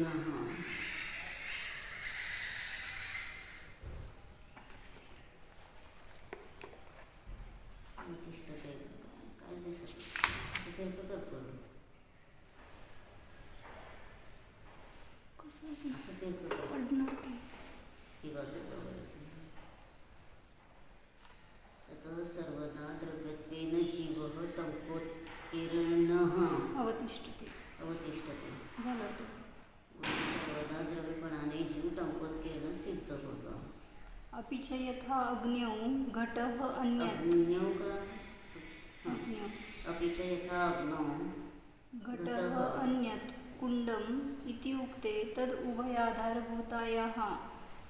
किरणः उत्तिष्ठते काय दिसत नाही. ते तर कर करू. कसं अजून असं ते कर. पडणार की ती बाजू जवळ ततः सर्वदा द्रव्यत्वेन जीवः टङ्कोत्कीर्णः अवतिष्ठते अवतिष्ठते झालं ते सर्वदा द्रव्यपणाने जीव टंकोत्कीर्ण सिद्ध होतो अपि च यथा अग्न्यौ घटः अन्यत् अपि च यथा अग्नौ. घटः अन्यत् कुण्डम् इति उक्ते तद् उभयाधारभूतायाः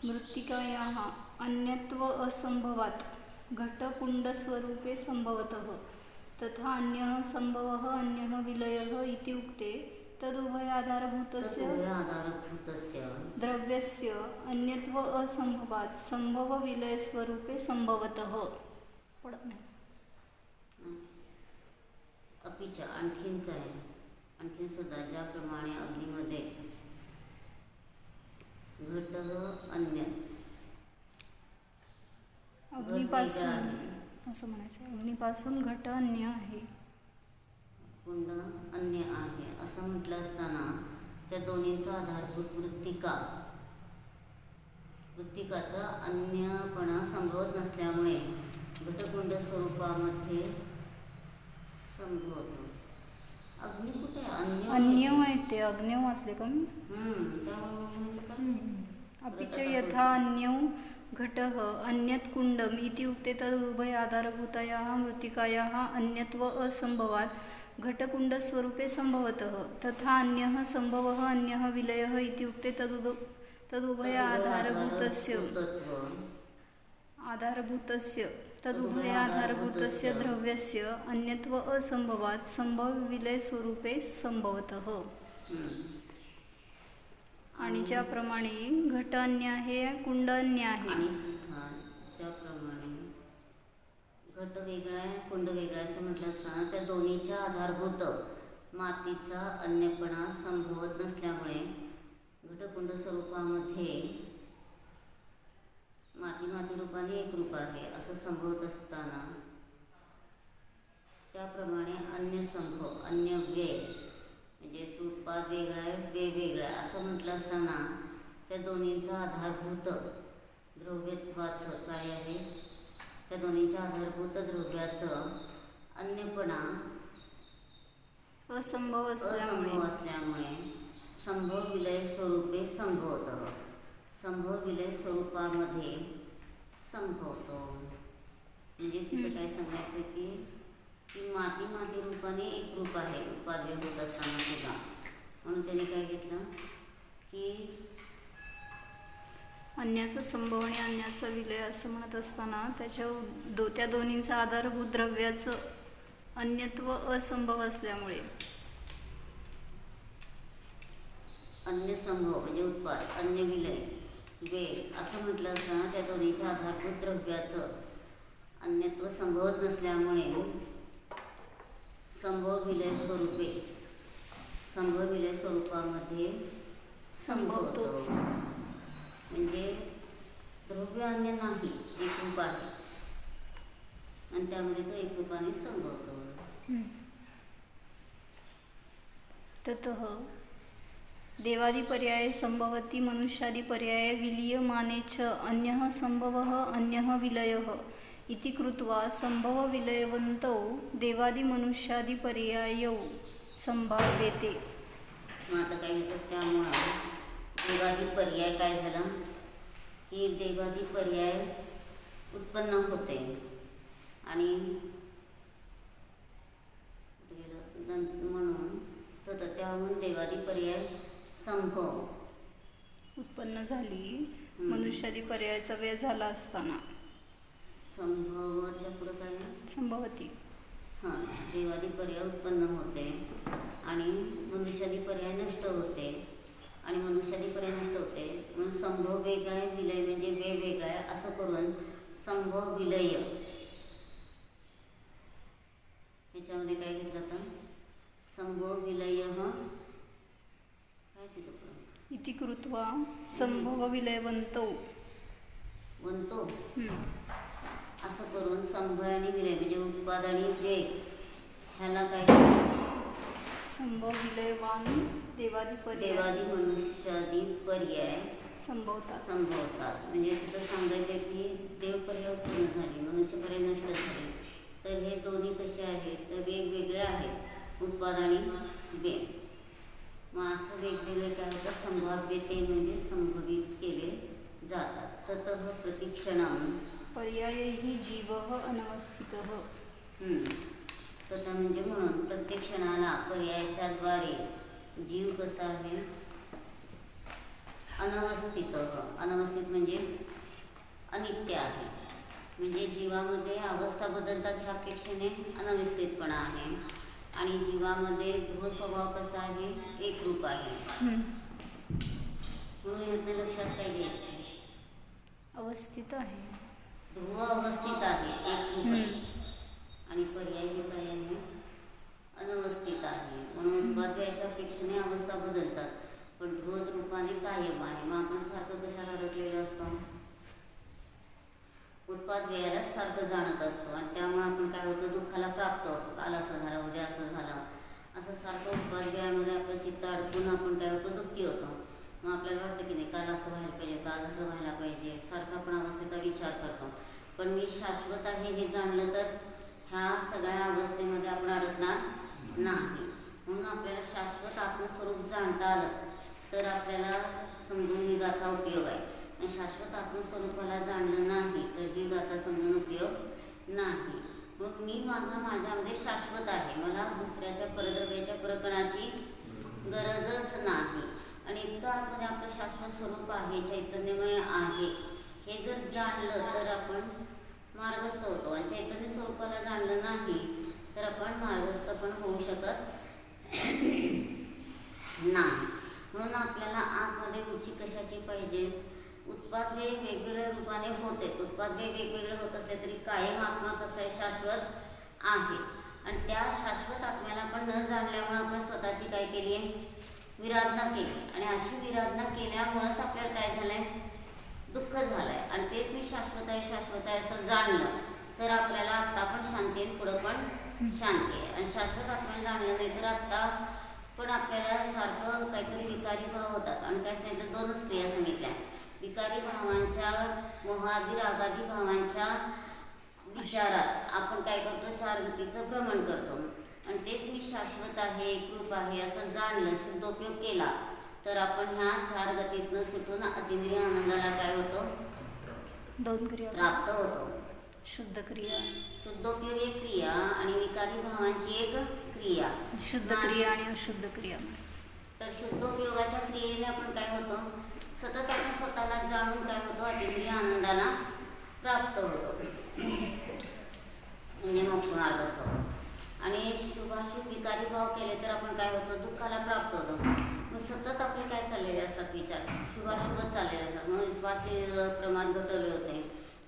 मृत्तिकायाः अन्यत्व असम्भवात्. घटकुण्डस्वरूपे सम्भवतः. तथा अन्यः सम्भवः अन्यः विलयः इति उक्ते तदुभयाधारभूतस्य तस्य आधारभूतस्य द्रव्यस्य अन्यत्व असंभवात संभव विलय स्वरूपे संभवतः। पडत नाही हं. अपि च आणखीन काय? आणखीन सुद्धा ज्याप्रमाणे अग्नीमध्ये घटः अन्य। अग्नीपासून असं म्हणायचं अग्नीपासून घट अन्य आहे. कुंड अन्य। असं म्हटलं असताना त्या दोन्हींचा आधारभूत वृत्तिका वृत्तिकाचा अन्यपणा संभवत नसल्यामुळे घटकुंड स्वरूपामध्ये संभवतो अग्नी कुठे? अन्य अन्य आहे. ते अग्न्य वाचले का मी? हम्म, त्यामुळे म्हटलं का? अपि च यथा अन्यौ घटः अन्यत् कुण्डम् इति उक्ते तदुभय आधारभूतायाः मृत्तिकायाः अन्यत्व असम्भवात् घटकुण्डस्वरूपे सम्भवतः तथा अन्यः सम्भवः अन्यः विलयः इति उक्ते तदुद तदुभय आधारभूतस्य। आधारभूतस्य। तदुभय आधारभूतस्य द्रव्यस्य अन्यत्व असम्भवात् संभवविलयस्वरूपे सम्भवतः हम्म. आणि ज्याप्रमाणे घट अन्य आहे कुंड अन्य आहे। घट वेगळा आहे कुंड वेगळा असं म्हटलं असताना त्या दोन्हीच्या आधारभूत मातीचा अन्यपणा संभवत नसल्यामुळे घटकुंड स्वरूपामध्ये माती माती रूपाने एक रूप आहे असं संभवत असताना. त्याप्रमाणे अन्य संभव अन्य व्यय म्हणजे उत्पाद वेगळा आहे व्यय वेगळा आहे असं म्हटलं असताना त्या दोन्हींचा आधारभूत द्रव्यत्वाचं काय आहे? त्या दोन्हींच्या आधारभूत द्रव्याचं अन्यपणा असंभव असल्यामुळे. असंभव असल्यामुळे संभव विलय स्वरूपे संभवत. संभव विलय स्वरूपामध्ये संभवतो. म्हणजे तिथं काय सांगायचं की की माती माती रूपाने एक रूप आहे उत्पाद्य होत असताना सुद्धा. म्हणून त्याने काय घेतलं की अन्याचा संभव आणि अन्याचा विलय असं म्हणत असताना त्याच्या दो त्या दोन्हींचा आधारभूत द्रव्याचं अन्यत्व असंभव असल्यामुळे अन्य संभव म्हणजे उत्पाद अन्य विलय वेळ असं म्हटलं असताना त्या दोन्हीच्या आधारभूत द्रव्याचं अन्यत्व संभवत नसल्यामुळे संभव विलय स्वरूपे संभव विलय स्वरूपामध्ये संभवतोच. म्हणजे द्रव्य अन्य नाही एक रूप आहे. आणि त्यामध्ये तो एक रूपाने संभवतो ततः देवादिपर्याये सम्भवति मनुष्यादिपर्याये विलीयमाने च अन्यः सम्भवः अन्यः विलयः इति कृत्वा सम्भवविलयवन्तौ देवादिमनुष्यादिपर्यायौ सम्भाव्यते मग आता काय होतं त्यामुळं देवादी पर्याय काय झाला? की देवादी पर्याय उत्पन्न होते. आणि म्हणून तर त्याहून देवादी पर्याय संभव. उत्पन्न झाली. मनुष्यादी पर्यायाचा वेळ झाला असताना. संभवच्या पुढं काय? संभवती. हां देवादी पर्याय उत्पन्न होते. आणि मनुष्यादी पर्याय नष्ट होते. आणि मनुष्यादी नष्ट होते म्हणून संभव वेगळा आहे विलय म्हणजे वेगवेगळा आहे असं करून संभव विलय. ह्याच्यामध्ये काय घेतलं आता संभव विलय काय तिथं पुढं? कृत्वा संभव विलयवंतो म्हणतो हम्म. असं करून संभय आणि विलय म्हणजे उत्पाद आणि वेग. ह्याला काय संभव विलयवान देवादी पर्याय. देवादी मनुष्यादी पर्याय संभवतात. संभवतात. म्हणजे तिथं सांगायचं आहे की देव पर्याय पूर्ण झाली मनुष्य पर्याय नष्ट झाले. तर हे दोन्ही कसे आहेत? तर वेगवेगळे आहेत. उत्पाद आणि वेग. मग असं वेगवेगळे काय होतं संभाव्यते म्हणजे संभवित केले जातात. ततः प्रतिक्षणम. पर्यायही जीव अनवस्थित. हम्म. तथा म्हणजे म्हणून प्रत्येक क्षणाला पर्यायाच्या द्वारे जीव कसा आहे? अनवस्थित अनवस्थित म्हणजे अनित्य आहे. म्हणजे जीवामध्ये अवस्था बदलतात ह्या अपेक्षेने अनवस्थितपणा आहे. आणि जीवामध्ये ध्रुव स्वभाव कसा आहे? एकरूप आहे. म्हणून यातनं लक्षात काय घ्यायचं? अवस्थित आहे. ध्रुव अवस्थित आहे. एकरूप आहे. आणि पर्यायी हे अनवस्थित आहे. म्हणून उपाध्यायाच्या अपेक्षेने अवस्था बदलतात. पण ध्रुवत रूपाने कायम आहे. मग आपण सारखं कशाला अडकलेलं असतो? उत्पाद सारखं जाणत असतो. आणि त्यामुळे आपण काय होतं? दुःखाला प्राप्त होतो. काल असं झालं उद्या असं झालं. असं सारखं उत्पाद व्ययामध्ये आपलं चित्त अडकून आपण काय होतो? दुःखी होतो. मग आपल्याला वाटतं की नाही काल असं व्हायला पाहिजे तर आज असं व्हायला पाहिजे. सारखं आपण अवस्थेचा विचार करतो. पण मी शाश्वत आहे हे जाणलं तर ह्या सगळ्या अवस्थेमध्ये आपण अडकणार नाही. म्हणून आपल्याला शाश्वत आत्मस्वरूप जाणता आलं तर आपल्याला समजून ही गाथा उपयोग आहे. आणि शाश्वत आत्मस्वरूपाला जाणलं नाही तर ही गाथा समजून उपयोग नाही. म्हणून मी माझा माझ्यामध्ये शाश्वत आहे. मला दुसऱ्याच्या परद्रव्याच्या प्रकरणाची गरजच नाही. आणि इतकं आतमध्ये आपलं शाश्वत स्वरूप आहे चैतन्यमय आहे. हे जर जाणलं तर आपण मार्गस्थ होतो. आणि चैतन्य स्वरूपाला जाणलं नाही तर आपण मार्गस्थ पण होऊ शकत नाही. म्हणून आपल्याला आतमध्ये रुची कशाची पाहिजे? उत्पाद वेगवेगळ्या रूपाने होते. उत्पाद वे वेगवेगळे होत असले तरी कायम आत्मा कसं आहे शाश्वत आहे. आणि त्या शाश्वत आत्म्याला पण न जाणल्यामुळे आपण स्वतःची काय केली आहे विराधना केली. आणि अशी विराधना केल्यामुळंच आपल्याला काय झालं आहे दुःख झालंय. आणि तेच मी शाश्वत आहे शाश्वत आहे असं जाणलं. तर आपल्याला आत्ता पण शांती आहे पुढं पण शांती आहे. आणि शाश्वत आपल्याला जाणलं नाही तर आत्ता पण आपल्याला सारखं काहीतरी विकारी भाव होतात. आणि काय सांगितलं दोनच क्रिया सांगितल्या. विकारी भावांच्या मोहादी रागादी भावांच्या विचारात आपण काय करतो? चार गतीचं भ्रमण करतो. आणि तेच मी शाश्वत आहे कृप आहे असं जाणलं शुद्धोपयोग केला. तर आपण ह्या चार गतीतनं सुटून अतिंद्रिय आनंदाला काय होतो? दोन क्रिया. प्राप्त होतो. शुद्ध क्रिया. शुद्धोपयोग क्रिया आणि विकारी भावांची एक क्रिया. शुद्ध क्रिया आणि अशुद्ध क्रिया. तर शुद्धोपयोगाच्या क्रियेने आपण काय होतो? सतत आपण स्वतःला जाणून काय होतो? अतिंद्रिय आनंदाला प्राप्त होतो. म्हणजे मोक्ष मार्ग असतो. आणि शुभाशुभ विकारी भाव केले तर आपण काय होतो? दुःखाला प्राप्त होतो. सतत आपले काय चाललेले असतात विचार? शुभाशुभच चाललेले असतात. म्हणून पाचचे प्रमाण घटवले होते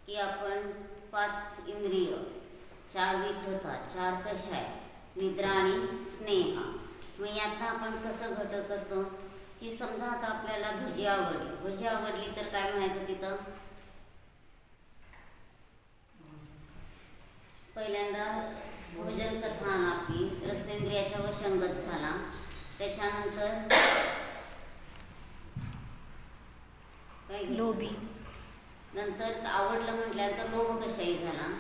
की आपण पाच इंद्रिय चार विधता चार कशाय निद्रा आणि स्नेह. मग यातनं आपण कसं घटत असतो? की समजा आता आपल्याला भजी आवडली. भजी आवडली तर काय म्हणायचं तिथं? पहिल्यांदा भोजन कथा आपली रसनेंद्रियाच्या वशंगत झाला. त्याच्यानंतर काय घेतलं? लोभी. नंतर आवडलं म्हटल्यानंतर लोभ कशाही झाला.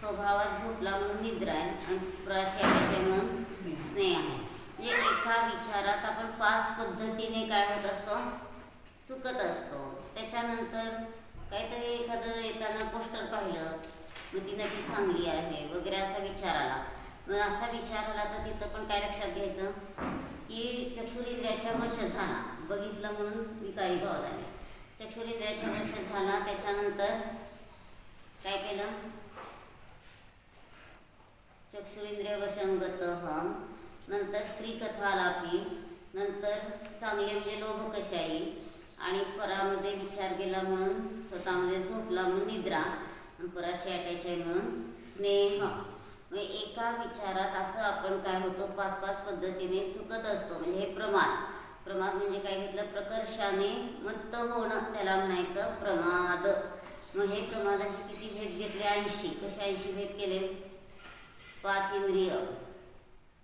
स्वभावात झोपला म्हणून निद्रा आहे आणि प्राशाच्या म्हणून स्नेह आहे. म्हणजे एका विचारात आपण पाच पद्धतीने काय होत असतो? चुकत असतो. त्याच्यानंतर काहीतरी एखादं येताना पोस्टर पाहिलं. मग ती नक्की चांगली आहे वगैरे असा विचार आला. मग असा विचार आला तर तिथं पण काय लक्षात घ्यायचं? की चक्षुरिंद्रियाच्या वश झाला. बघितलं म्हणून विकारी भाव झाले. चक्षुरिंद्रियाच्या वश झाला. त्याच्यानंतर काय केलं? चक्षुरिंद्रिय वशंगत. नंतर स्त्री कथालापी नंतर चांगले म्हणजे लोभ कशाई? आणि परामध्ये विचार केला म्हणून स्वतःमध्ये झोपला म्हणून निद्रा. पराशी अटॅच म्हणून स्नेह. म्हणजे एका विचारात असं आपण काय होतो? पाच पाच पद्धतीने चुकत असतो. म्हणजे हे प्रमाण. प्रमाद म्हणजे काय घेतलं? प्रकर्षाने मत्त होणं त्याला म्हणायचं प्रमाद. मग हे प्रमादाचे किती भेद घेतले? ऐंशी. कसे ऐंशी भेद केले? पाच इंद्रिय.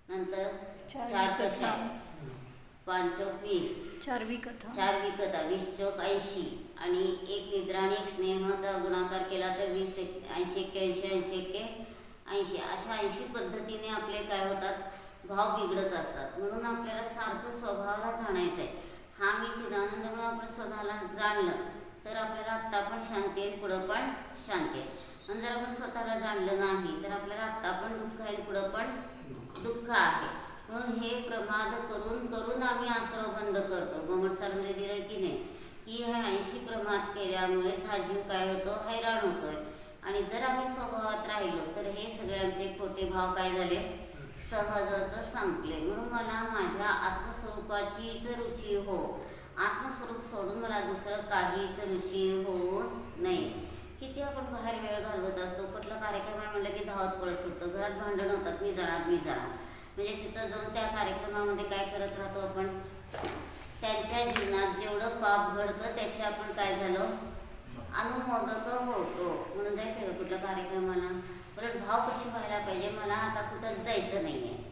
नंतर चार विकता. कशा पांचोक वीस चार विकथा चार विकता. वीस चौक ऐंशी. आणि एक निद्रा आणि एक स्नेहाचा गुणाकार केला तर वीस एक ऐंशी एक्क्याऐंशी ऐंशी एक्के ऐंशी. अशा ऐंशी पद्धतीने आपले काय होतात? भाव बिघडत असतात. म्हणून आपल्याला सारखं स्वभावाला जाणायचं आहे हा मी चिदानंद म्हणून आपण स्वतःला जाणलं तर आपल्याला आत्ता पण शांती आहे पुढं पण शांती आहे आणि जर आपण स्वतःला जाणलं नाही तर आपल्याला आत्ता पण दुःख आहे पुढं पण दुःख आहे. म्हणून हे प्रमाद करून करून आम्ही आसरव बंद करतो. गोमट सरमध्ये दिलं की नाही? की हे ऐंशी प्रमाद केल्यामुळेच हा जीव काय होतो? हैराण होतोय. आणि जर आम्ही स्वभावात राहिलो तर हे सगळे आमचे खोटे भाव काय झाले? सहजच संपले. म्हणून मला माझ्या आत्मस्वरूपाचीच रुची हो आत्मस्वरूप सोडून मला दुसरं काहीच रुची होऊ नये. किती आपण बाहेर वेळ घालवत असतो. कुठला कार्यक्रम आहे म्हटलं की धावत पळत सुटतो. घरात भांडण होतात. मी जाणार मी जाणार म्हणजे तिथं जाऊन त्या कार्यक्रमामध्ये काय करत राहतो आपण? त्यांच्या जीवनात जेवढं पाप घडतं त्याचे आपण काय झालं? अनुमोदक होतो. म्हणून जायचं का कुठल्या कार्यक्रमाला? परत भाव कशी व्हायला पाहिजे? मला आता कुठं जायचं नाही आहे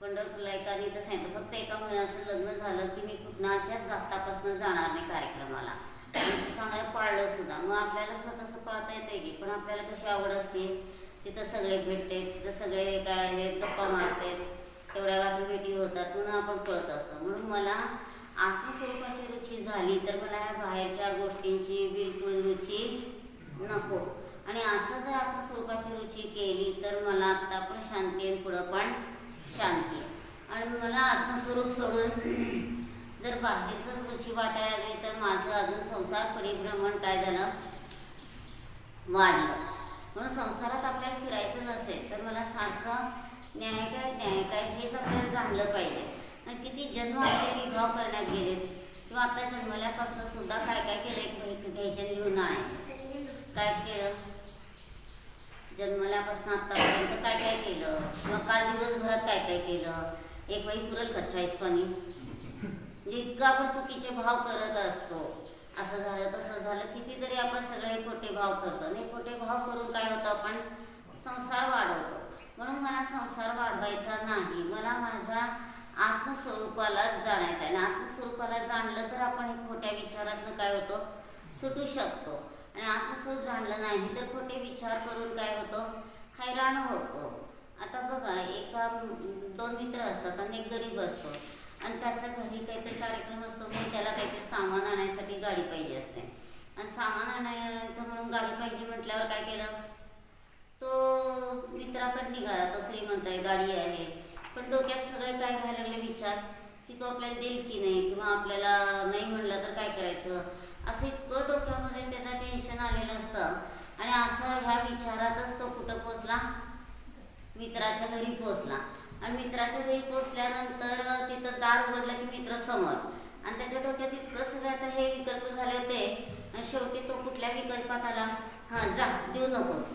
पंढरपूरला एकाने तर सांगितलं फक्त एका मुलाचं लग्न झालं की मी कुणाच्याच जागतापासून जाणार नाही कार्यक्रमाला. चांगलं पाळलं सुद्धा. मग आपल्याला स्वतःच पाळता येते की पण आपल्याला कशी आवड असते? तिथं सगळे भेटते तिथं सगळे काय हे गप्पा मारतात तेवढ्या गाठी भेटी होतात म्हणून आपण पळत असतो. म्हणून मला आत्मस्वरूपाची रुची झाली तर मला या बाहेरच्या गोष्टींची बिलकुल रुची नको. आणि असं जर आत्मस्वरूपाची रुची केली तर मला आत्ता पण शांती आहे पुढं पण शांती आहे आणि मला आत्मस्वरूप सोडून जर बाहेरचंच रुची वाटायला लागली तर माझं अजून संसार परिभ्रमण काय झालं? वाढलं. म्हणून संसारात आपल्याला फिरायचं नसेल तर मला सारखं न्याय काय न्याय काय हेच आपल्याला जाणलं पाहिजे. आणि किती जन्म आपले विभाव करण्यात गेलेत किंवा आता जन्मल्यापासून सुद्धा काय काय केलं एक वही घ्यायचं घेऊन आणायचं? काय केलं? जन्मल्यापासून आत्तापर्यंत काय काय केलं? किंवा काल दिवसभरात काय काय केलं? एक वही पुरेल का चाळीस पाणी. म्हणजे इतकं आपण चुकीचे भाव करत असतो. असं झालं तसं झालं. कितीतरी आपण सगळे हे खोटे भाव करतो. आणि हे खोटे भाव करून काय होतं आपण? संसार वाढवतो. म्हणून मला संसार वाढवायचा नाही. मला माझ्या आत्मस्वरूपाला जाणायचं आहे आणि आत्मस्वरूपाला जाणलं तर आपण हे खोट्या विचारातनं काय होतो? सुटू शकतो. आणि आत्मस्वरूप जाणलं नाही. तर खोटे विचार करून काय होतो हैराण होतो. आता बघा एका दोन मित्र असतात आणि एक गरीब असतो. आणि त्याच्या घरी काहीतरी कार्यक्रम असतो म्हणून त्याला काहीतरी सामान आणायसाठी गाडी पाहिजे असते. आणि सामान आणायचं म्हणून गाडी पाहिजे म्हटल्यावर काय केलं? तो मित्राकडे निघाला. तो श्रीमंत आहे गाडी आहे. पण डोक्यात सगळे काय व्हायला लागले विचार? की तो आपल्याला देईल की नाही? किंवा आपल्याला नाही म्हणलं तर काय करायचं? असं इतकं डोक्यामध्ये त्याला टेन्शन आलेलं असतं. आणि असं ह्या विचारातच तो कुठं पोचला? मित्राच्या घरी पोचला. आणि मित्राच्या घरी पोचल्यानंतर तिथं दार उघडलं की मित्र समोर. आणि त्याच्या डोक्यात इतकं सगळं आता हे विकल्प झाले होते. आणि शेवटी तो कुठल्या विकल्पात आला? हां जा देऊ नकोस.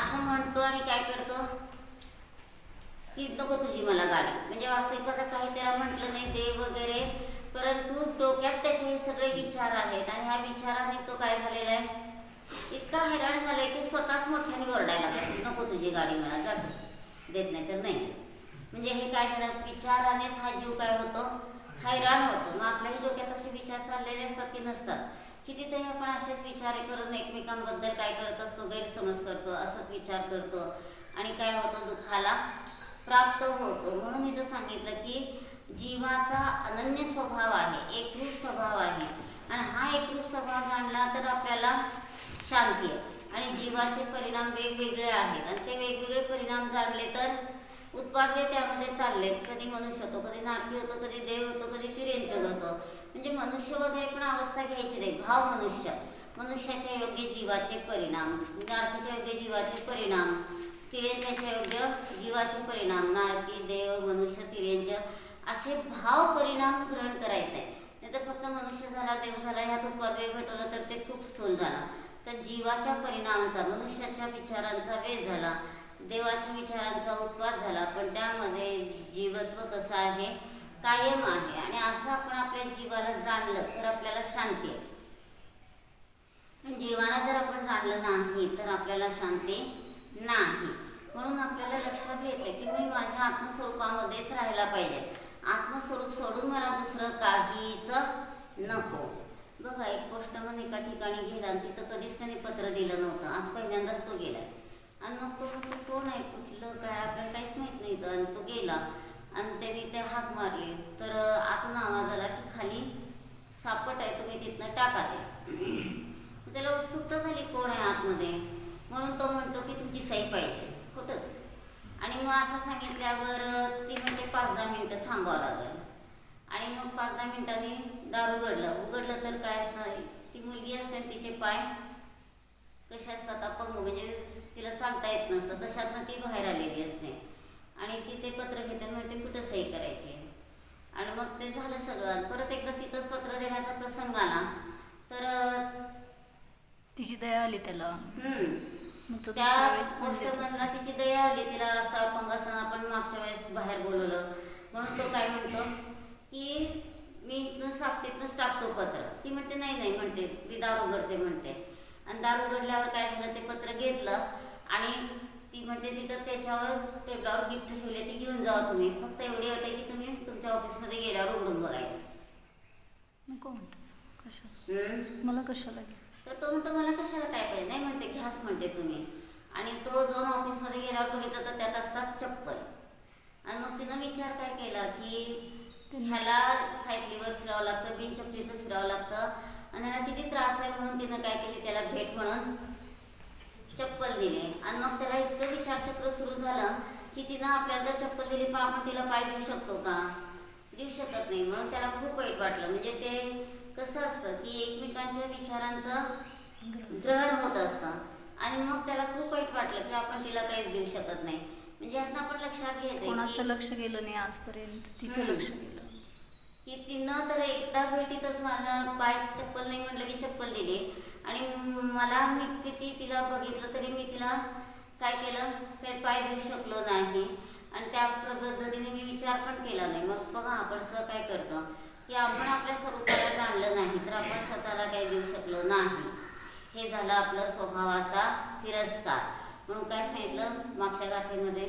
असं म्हणतो आणि काय करतो? की नको तुझी मला गाडी. म्हणजे वास्तविकता काही त्याला म्हटलं नाही दे वगैरे. परंतु डोक्यात त्याचे हे सगळे विचार आहेत आणि ह्या विचाराने तो काय झालेला आहे? इतका हैराण झालाय की स्वतःच मोठ्याने ओरडायला लागला. नको तुझी गाडी मला जात देत नाही तर नाही. म्हणजे हे काय झालं? विचारानेच हा जीव काय होतो? हैराण होतो. मग आपल्याही डोक्यात असे विचार चाललेले असतात की नसतात. कितीतरी आपण असेच विचार करून एकमेकांबद्दल काय करत असतो गैरसमज करतो असंच विचार करतो आणि काय होतं? दुःखाला प्राप्त होतो. म्हणून इथं सांगितलं की जीवाचा अनन्य स्वभाव आहे एकरूप स्वभाव आहे. आणि हा एकरूप स्वभाव जाणला तर आपल्याला शांती आहे. आणि जीवाचे परिणाम वेगवेगळे आहेत. आणि ते वेगवेगळे परिणाम जाणले तर उत्पाद्य त्यामध्ये चालले. कधी मनुष्य होतो कधी नाती होतो कधी देव होतो कधी तिरेंचल होतो. म्हणजे मनुष्य वगैरे पण अवस्था घ्यायची नाही. भाव मनुष्य. मनुष्याच्या योग्य जीवाचे परिणाम नारकीच्या योग्य जीवाचे परिणाम तिरेंच्याच्या योग्य जीवाचे परिणाम नारकी देव मनुष्य तिरेंच्या असे भाव परिणाम ग्रहण करायचे आहे नाही तर फक्त मनुष्य झाला देव झाला ह्यात वेग घटवलं तर ते खूप स्थूल झाला. तर जीवाच्या परिणामाचा मनुष्याच्या विचारांचा वेध झाला देवाच्या विचारांचा उत्पाद झाला. पण त्यामध्ये जीवत्व कसं आहे? कायम आहे. आणि असं आपण आपल्या जीवाला जाणलं तर आपल्याला शांती आहे. पण जीवाला जर आपण जाणलं नाही तर आपल्याला शांती नाही. म्हणून आपल्याला लक्षात घ्यायचं आहे की मी माझ्या आत्मस्वरूपामध्येच राहायला पाहिजे. आत्मस्वरूप सोडून मला दुसरं काहीच नको. बघा एक गोष्ट म्हणून एका ठिकाणी गेला आणि तिथं कधीच त्याने पत्र दिलं नव्हतं. आज पहिल्यांदाच तो गेलाय. आणि मग तो म्हणतो कोण आहे? कुठलं? काय? आपल्याला काहीच माहीत नाही तर आणि तो गेला. आणि त्याने ते हाक मारले. तर आतून आवाज आला की खाली सापट आहे तुम्ही तिथनं टाका ते. त्याला उत्सुकता झाली कोण आहे आतमध्ये? म्हणून तो म्हणतो की तुमची सही पाहिजे. खोटंच. आणि मग असं सांगितल्यावर ती म्हणते पाच दहा मिनटं थांबावं लागेल. आणि मग पाच दहा मिनिटांनी दार उघडलं. उघडलं तर काय असणार ती मुलगी असते तिचे पाय कसे असतात अपंग म्हणजे तिला चालता येत नसतं. तशातनं ती बाहेर आलेली असते. आणि ती ते पत्र घेते आणि म्हणते कुठं सही करायची? आणि मग ते झालं सगळं. परत एकदा तिथंच पत्र देण्याचा प्रसंग आला. तर तिची दया आली त्याला. तो त्या पोस्टमॅनला तिची दया आली तिला असं अपंग असताना आपण मागच्या वेळेस बाहेर बोलवलं. म्हणून तो काय म्हणतो की मी इथनं सापटीतनंच टाकतो पत्र ती म्हणते नाही नाही म्हणते मी दार उघडते म्हणते. आणि दार उघडल्यावर काय झालं ते पत्र घेतलं आणि ती म्हणते तिथं त्याच्यावर टेबलावर गिफ्ट ठेवले ती घेऊन जावा तुम्ही. फक्त एवढी अट आहे की तुम्ही तुमच्या ऑफिसमध्ये गेल्यावर उघडून बघायचं. कशा? मला कशाला घे तर तो म्हणतो मला कशाला काय पाहिजे नाही म्हणते घ्याच म्हणते तुम्ही. आणि तो जाऊन ऑफिसमध्ये गेल्यावर बघितलं तर त्यात असतात चप्पल. आणि मग तिनं विचार काय केला की ह्याला सायकलीवर फिरावं लागतं बिन फिरावं लागतं. आणि ह्याला किती त्रास आहे म्हणून तिनं काय केली? त्याला भेट म्हणून चप्पल दिले. आणि मग त्याला इतकं विचारचक्र सुरू झालं की तिनं आपल्याला जर चप्पल दिली पण आपण तिला पाय देऊ शकतो का? देऊ शकत नाही. म्हणून त्याला खूप वाईट वाटलं. म्हणजे ते कसं असतं की एकमेकांच्या विचारांचं ग्रहण होत असतं. आणि मग त्याला खूप वाईट वाटलं की आपण तिला काहीच देऊ शकत नाही. म्हणजे यातनं आपण लक्षात घ्यायचं कोणाचं लक्ष गेलं नाही आजपर्यंत? तिचं. लक्ष गेलं. की तिनं तर एकदा भेटीतच मला पाय चप्पल नाही म्हटलं की चप्पल दिली. आणि मला मी किती तिला बघितलं तरी मी तिला काय केलं? काही पाय देऊ शकलो नाही. आणि त्या पद्धतीने मी विचार पण केला नाही. मग बघा आपण असं काय करतो. की आपण आपल्या स्वरूपाला जाणलं नाही तर आपण स्वतःला काही देऊ शकलो नाही. हे झालं आपलं स्वभावाचा तिरस्कार. म्हणून काय सांगितलं मागच्या गाथेमध्ये?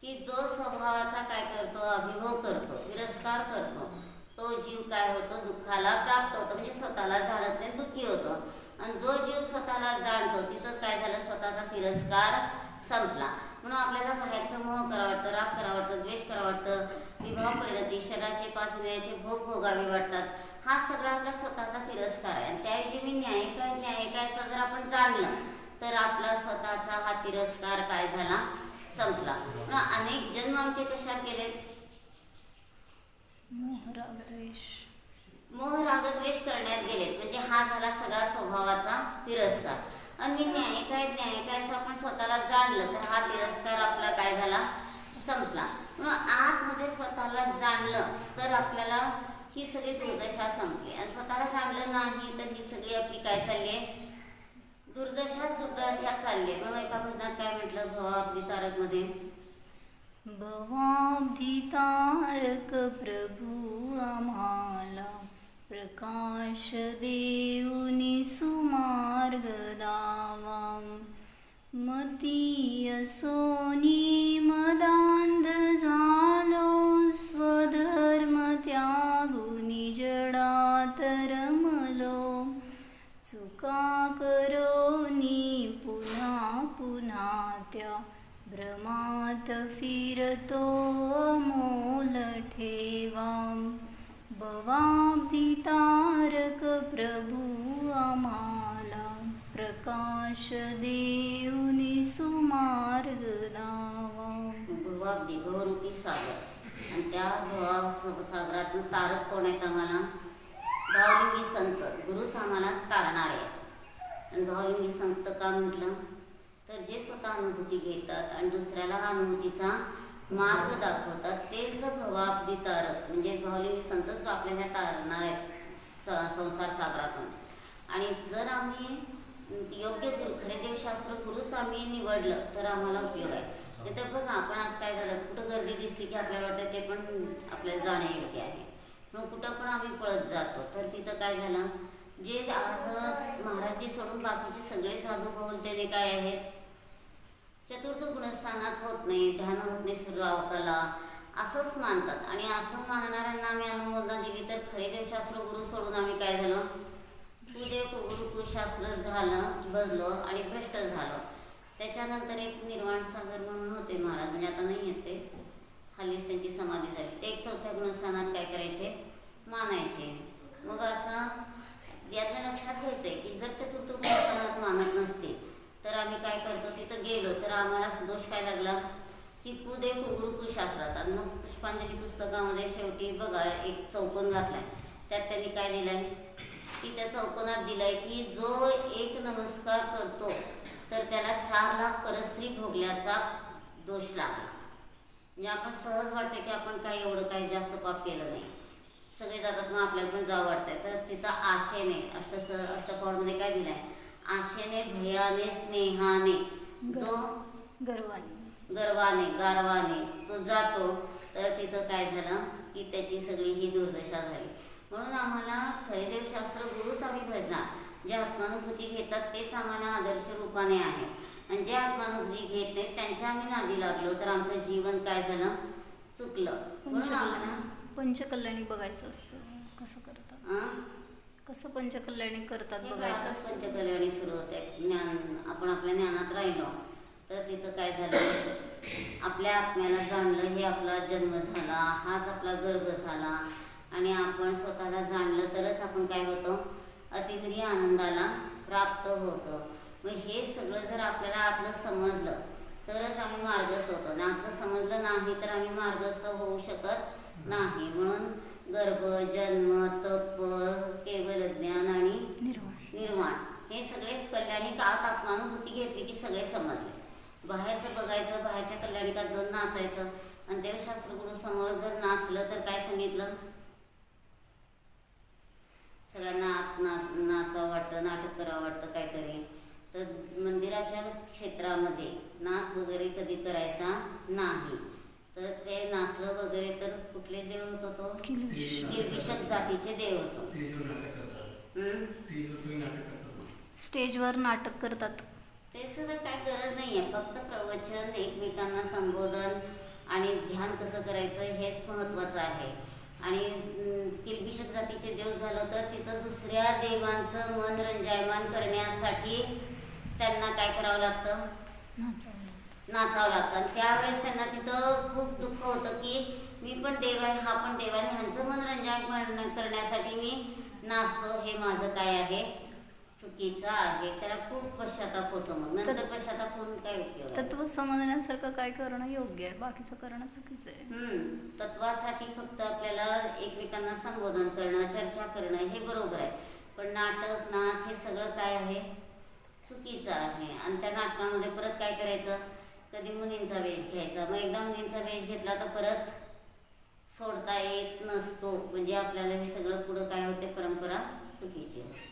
की जो स्वभावाचा काय करतो अभिभव करतो तिरस्कार करतो तो जीव काय होतो? दुःखाला प्राप्त होतो. म्हणजे स्वतःला जाणत नाही दुःखी होतो. आणि जो जीव स्वतःला जाणतो तिथं काय झालं? स्वतःचा तिरस्कार संपला. म्हणून आपल्याला बाहेरचं मोह करावं वाटतं राग करावं वाटतं द्वेष करावं वाटतं. विभाव परिणती शरीराचे पाच इंद्रियाचे भोग भोगावे वाटतात. हा सगळा आपला स्वतःचा तिरस्कार आहे. आणि त्याऐवजी मी न्याय काय न्याय काय असं जर आपण जाणलं तर आपला स्वतःचा हा तिरस्कार काय झाला? संपला. पण अनेक जन्म आमचे कशात गेलेत मोह राग द्वेष. मोह रागद्वेष करण्यात गेलेत. म्हणजे हा झाला सगळा स्वभावाचा तिरस्कार. आणि न्याय काय न्याय काय असं आपण स्वतःला जाणलं तर हा तिरस्कार आपला काय झाला संपला म्हणून आतमध्ये जाणलं तर आपल्याला ही सगळी दुर्दशा संपली. आणि स्वतःला जाणलं नाही तर ही सगळी आपली काय चालली आहे? दुर्दशाच दुर्दशा चालली आहे. म्हणून एका भजनात काय म्हटलं? भवाब्दी तारकमध्ये. भवाब्दी तारक प्रभू आम्हाला प्रकाश देऊनी सुमार्ग दावा. मती सोनी मदान पुन्हा त्या भ्रमात फिरतो मोल ठेवाम भवाब्दी तारक प्रभू आम्हाला प्रकाश देऊनी सुमार्ग दावा भवाब्दी भवरूपी सागर। आणि त्या भवा सागरातून तारक कोण आहेत आम्हाला? भावलिंगी संत. गुरुच आम्हाला तारणार आहे आणि भावलिंगी संत का म्हटलं? तर जे स्वतः अनुभूती घेतात आणि दुसऱ्याला हा अनुभूतीचा मार्ग दाखवतात तेच भवाब्दी तारक म्हणजे भावलिंगी संतच आपल्याला तारणार आहेत संसार सागरातून. आणि जर आम्ही योग्य गुरु खरे देवशास्त्र गुरुच आम्ही निवडलं तर आम्हाला उपयोग आहे. नाही तर बघा आपण आज काय झालं कुठं गर्दी दिसली की आपल्याला वाटतं ते पण आपल्याला जाण्यायोग्य आहे. मग कुठं पण आम्ही पळत जातो तर तिथं काय झालं जे असं महाराजजी सोडून बाकीचे सगळे साधू बोलतेने काय आहेत चतुर्थ गुणस्थानात होत नाही ध्यान होत नाही सूर्यावकाला असंच मानतात. आणि असं मानणाऱ्यांना आम्ही अनुमोदना दिली तर खरे देवशास्त्र गुरु सोडून आम्ही काय झालं? कुदेव गुरु कुशास्त्र झालं बदलो आणि भ्रष्ट झालं. त्याच्यानंतर एक निर्वाण सागर म्हणून होते महाराज. म्हणजे आता नाही येते हल्लीच त्यांची समाधी झाली. ते एक चौथ्या गुणस्थानात काय करायचे? मानायचे. मग असं यातलं लक्षात घ्यायचं आहे की जर चतुर्थ गुणस्थानात मानत नसते तर आम्ही काय करतो? गेलो तर आम्हाला दोष काय लागला? की कुदे कुगुरु कुशास्त्रात आणि मग पुष्पांजली पुस्तकामध्ये शेवटी बघा एक चौकोन घातलाय. त्यात त्यांनी काय दिलंय? की त्या चौकोनात दिलाय की जो एक नमस्कार करतो तर त्याला चार लाख परस्त्री भोगल्याचा दोष लागला. म्हणजे आपण सहज वाटते की आपण काही एवढं काही जास्त पाप केलं नाही. सगळे जातात मग आपल्याला पण जावं वाटतंय. तर तिथं आशेने अष्टस अष्टपावडमध्ये काय दिलंय? आशेने भयाने स्नेहाने गर्वाने. गर्वाने गारवाने तो जातो. तर तिथं काय झालं की त्याची सगळी ही दुर्दशा झाली. म्हणून आम्हाला खरे देवशास्त्र गुरुच आम्ही भजणार जे आत्मानुभूती घेतात तेच आम्हाला आदर्श रूपाने आहे. आणि जे आत्मानुभूती घेत नाहीत त्यांच्या आम्ही नादी लागलो. तर आमचं जीवन काय झालं? चुकलं. म्हणून आम्हाला पंचकल्याणी बघायचं असतं. कसं करतात? कसं पंचकल्याणी करतात बघायचं पंचकल्याणी सुरू होते. ज्ञान आपण आपल्या ज्ञानात राहिलो तर तिथं काय झालं? आपल्या आत्म्याला जाणलं हे आपला जन्म झाला हाच आपला गर्भ झाला. आणि आपण स्वतःला जाणलं तरच आपण काय होतो? अतिग्रिय आनंदाला प्राप्त होतो. मग हे सगळं जर आपल्याला आतलं समजलं तरच आम्ही मार्गस्थ होतो. आणि आतलं समजलं नाही तर आम्ही मार्गस्थ होऊ शकत नाही. म्हणून गर्भ जन्म तप केवल ज्ञान आणि निर्वाण. निर्माण. हे सगळे कल्याणी काळात आत्मानुभूती घेतली की सगळे समजले. बाहेरचं बघायचं बाहेरच्या कल्याणिकात जाऊन नाचायचं. आणि देवशास्त्र गुरु समोर जर नाचलं तर काय सांगितलं? सगळ्यांना आत ना नाचावं वाटतं नाटक करावं वाटतं काहीतरी. तर मंदिराच्या क्षेत्रामध्ये नाच वगैरे कधी करायचा नाही. तर ते नाचलं वगैरे तर कुठले देव होतो तो? किलबिषक जातीचे देव होतो. स्टेजवर नाटक करतात. ते सुद्धा काय गरज नाही आहे फक्त प्रवचन एकमेकांना संबोधन आणि ध्यान कसं करायचं हेच महत्त्वाचं आहे. आणि किलबिषक जातीचे देव झालं तर तिथं दुसऱ्या देवांचं मन रंजायमान करण्यासाठी त्यांना काय करावं लागतं. नाचावं लागतं. आणि त्यावेळेस त्यांना तिथं खूप दुःख होतं की मी पण देव आहे हा पण देव आहे ह्यांचं मनोरंजन करण्यासाठी मी नाचतो. हे माझं काय आहे? चुकीचं आहे. त्याला खूप पश्चाताप होतो मग. नंतर पश्चाताप होऊन काय उपयोग? तत्व समजण्यासारखं काय करणं योग्य आहे? बाकीचं करणं चुकीचं आहे. तत्वासाठी फक्त आपल्याला एकमेकांना संबोधन करणं चर्चा करणं हे बरोबर आहे. पण नाटक नाच हे सगळं काय आहे? चुकीचं आहे. आणि त्या नाटकामध्ये परत काय करायचं? कधी मुलींचा वेश घ्यायचा. मग एकदा मुलींचा वेश घेतला तर परत सोडता येत नसतो. म्हणजे आपल्याला हे सगळं पुढं काय होते? परंपरा चुकीची होते.